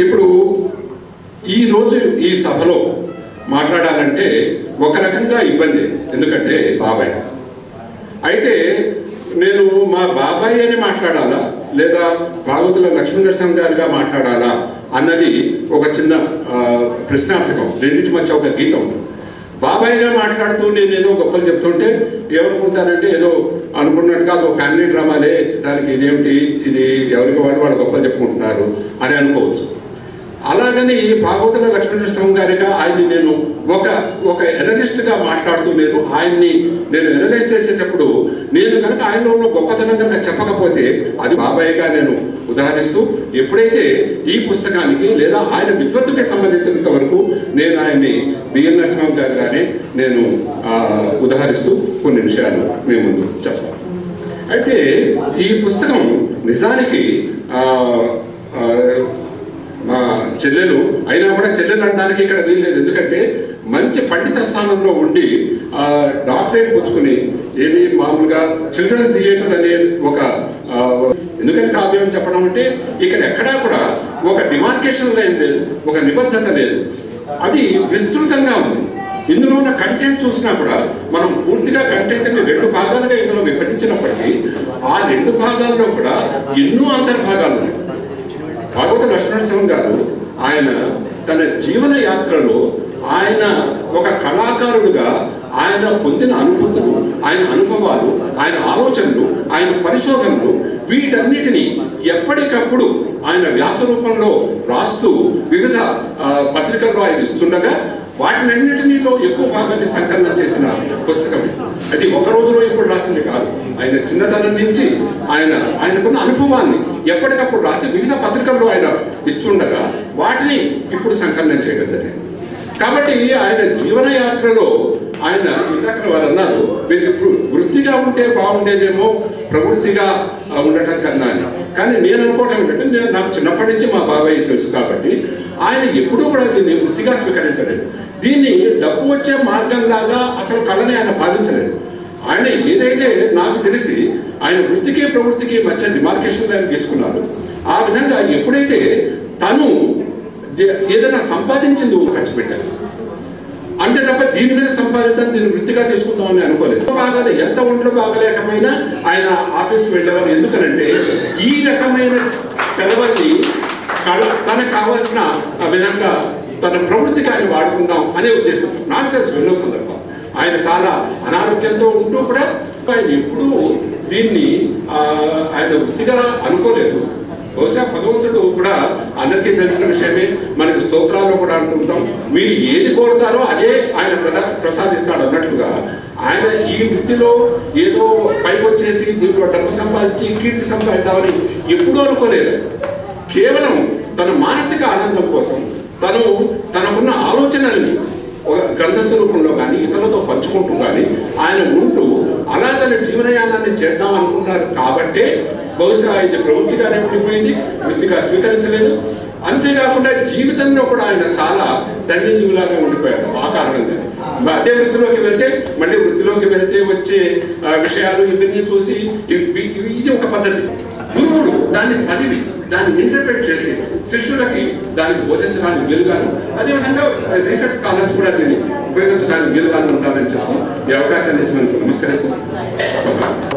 ఇప్పుడు ఈ రోజు ఈ సభలో మాట్లాడాలంటే ఒక రకంగా ఇబ్బంది ఎందుకంటే బాబాయ్. అయితే నేను మా బాబాయ్ అని మాట్లాడాలా? లేదా భాగవతుల లక్ష్మీనరసింహ గారిగా మాట్లాడాలా? అన్నది ఒక చిన్న ప్రశ్నార్థకం. రెండింటి మధ్య ఒక గీతం. ఉంది బాబాయ్గా మాట్లాడుతూ నేను ఏదో గొప్పలు చెప్తుంటే ఏమనుకుంటానంటే ఏదో అనుకున్నట్టుగా అదో ఫ్యామిలీ డ్రామాలే దానికి ఇదేమిటి ఇది ఎవరికి వాళ్ళు వాళ్ళు గొప్పలు చెప్పుకుంటున్నారు అని అనుకోవచ్చు. అలాగని భాగవతుల లక్ష్మీనరసింహ గారిగా ఆయన్ని నేను ఒక ఒక ఎనలిస్ట్గా మాట్లాడుతూ నేను ఆయన్ని నేను ఎనలైజ్ చేసేటప్పుడు నేను కనుక ఆయనలో ఉన్న గొప్పతనం కనుక చెప్పకపోతే అది బాబాయ్గా నేను ఉదాహరిస్తూ ఎప్పుడైతే ఈ పుస్తకానికి లేదా ఆయన విద్వత్తుకి సంబంధించినంత వరకు నేను ఆయన్ని బిఎన్ నరసింహం గారిగానే నేను ఉదాహరిస్తూ కొన్ని విషయాలు మీ ముందు చెప్తాను. అయితే ఈ పుస్తకం నిజానికి చెల్లెలు అయినా కూడా చెల్లెలు అనడానికి ఇక్కడ వీల్లేదు. ఎందుకంటే మంచి పండిత స్థానంలో ఉండి డాక్టరేట్ పుచ్చుకుని ఏది మామూలుగా చిల్డ్రన్స్ థియేటర్ అనే ఒక ఎందుకని కావ్యం చెప్పడం అంటే ఇక్కడ ఎక్కడా కూడా ఒక డిమార్కేషన్ లైన్ లేదు ఒక నిబద్ధత లేదు. అది విస్తృతంగా ఉంది. ఇందులో ఉన్న కంటెంట్ చూసినా కూడా మనం పూర్తిగా కంటెంట్ని రెండు భాగాలుగా ఇందులో విభజించినప్పటికీ ఆ రెండు భాగాల్లో కూడా ఎన్నో అంతర్భాగాలు ఉన్నాయి. భాగవత లక్ష్మణసింహం గారు ఆయన తన జీవన యాత్రలో ఆయన ఒక కళాకారుడుగా ఆయన పొందిన అనుభూతులు ఆయన అనుభవాలు ఆయన ఆలోచనలు ఆయన పరిశోధనలు వీటన్నిటిని ఎప్పటికప్పుడు ఆయన వ్యాస రూపంలో రాస్తూ వివిధ పత్రికల్లో ఆయన ఇస్తుండగా వాటినన్నిటినీలో ఎక్కువ భాగాన్ని సంకలనం చేసిన పుస్తకమే. అది ఒక రోజులో ఇప్పుడు రాసింది కాదు. ఆయన చిన్నతనం నుంచి ఆయన ఆయనకున్న అనుభవాన్ని ఎప్పటికప్పుడు రాసి వివిధ పత్రికల్లో ఆయన ఇస్తుండగా వాటిని ఇప్పుడు సంకలనం చేయడం జరిగింది. కాబట్టి ఆయన జీవన యాత్రలో ఆయన ఇందాక వారు అన్నారు వీరికి వృత్తిగా ఉంటే బాగుండేదేమో ప్రవృత్తిగా ఉండటం కన్నా అని. కానీ నేను అనుకోవడం ఏంటంటే నేను నాకు చిన్నప్పటి నుంచి మా బాబాయ్ తెలుసు కాబట్టి ఆయన ఎప్పుడూ కూడా దీన్ని వృత్తిగా స్వీకరించలేదు. దీన్ని డబ్బు వచ్చే మార్గం లాగా అసలు కళని ఆయన భావించలేదు. ఆయన ఏదైతే నాకు తెలిసి ఆయన వృత్తికి ప్రవృత్తికి మధ్య డిమార్కేషన్ ఆయన తీసుకున్నారు ఆ విధంగా ఎప్పుడైతే తను ఏదైనా సంపాదించిందో ఖర్చు పెట్టారు అంతే తప్ప దీని మీద సంపాదిద్దాం దీన్ని వృత్తిగా తీసుకుందామని అనుకోలేదు. బాగాలే ఎంత ఒంట్లో బాగలేకపోయినా ఆయన ఆఫీస్కి వెళ్ళేవారు. ఎందుకనంటే ఈ రకమైన సెలవుల్ని తనకు కావాల్సిన విధంగా తన ప్రవృత్తికి ఆయన వాడుకుందాం అనే ఉద్దేశం. నాకు తెలుసు ఎన్నో సందర్భం. ఆయన చాలా అనారోగ్యంతో ఉంటూ కూడా ఆయన ఎప్పుడూ దీన్ని ఆయన వృత్తిగా అనుకోలేదు. బహుశా భగవంతుడు కూడా అందరికీ తెలిసిన విషయమే. మనకి స్తోత్రాల్లో కూడా అంటుంటాం మీరు ఏది కోరుతారో అదే ఆయన ప్రద ప్రసాదిస్తాడు అన్నట్లుగా ఆయన ఈ వృత్తిలో ఏదో పైకి వచ్చేసి దీంట్లో డబ్బు సంపాదించి కీర్తి సంపాదిద్దామని ఎప్పుడూ అనుకోలేదు. కేవలం తన మానసిక ఆనందం కోసం తను తనకున్న ఆలోచనల్ని ఒక గ్రంథస్థ కానీ ఇతరులతో పంచుకుంటూ కానీ ఆయన ఉంటూ అలా తన జీవనయానాన్ని చేద్దాం అనుకున్నారు కాబట్టే బహుశా ఇది ప్రవృత్తిగానే ఉండిపోయింది వృత్తిగా స్వీకరించలేదు. అంతేకాకుండా జీవితంలో కూడా ఆయన చాలా ధన్యజీవులాగా ఉండిపోయాడు ఆ కారణంగా. అదే వృత్తిలోకి వెళ్తే మళ్ళీ వృత్తిలోకి వెళ్తే వచ్చే విషయాలు ఇవన్నీ చూసి ఇది ఒక పద్ధతి. గురువుడు దాన్ని చదివి దాన్ని ఇంటర్ప్రిట్ చేసి శిష్యులకి దాన్ని బోధించడానికి వీలుగాను అదేవిధంగా రీసెర్చ్ స్కాలర్స్ కూడా దీన్ని ఉపయోగించడానికి వీలుగాను ఉండాలని చెప్తూ ఈ అవకాశాన్ని ఇచ్చి మనకు నమస్కరిస్తూ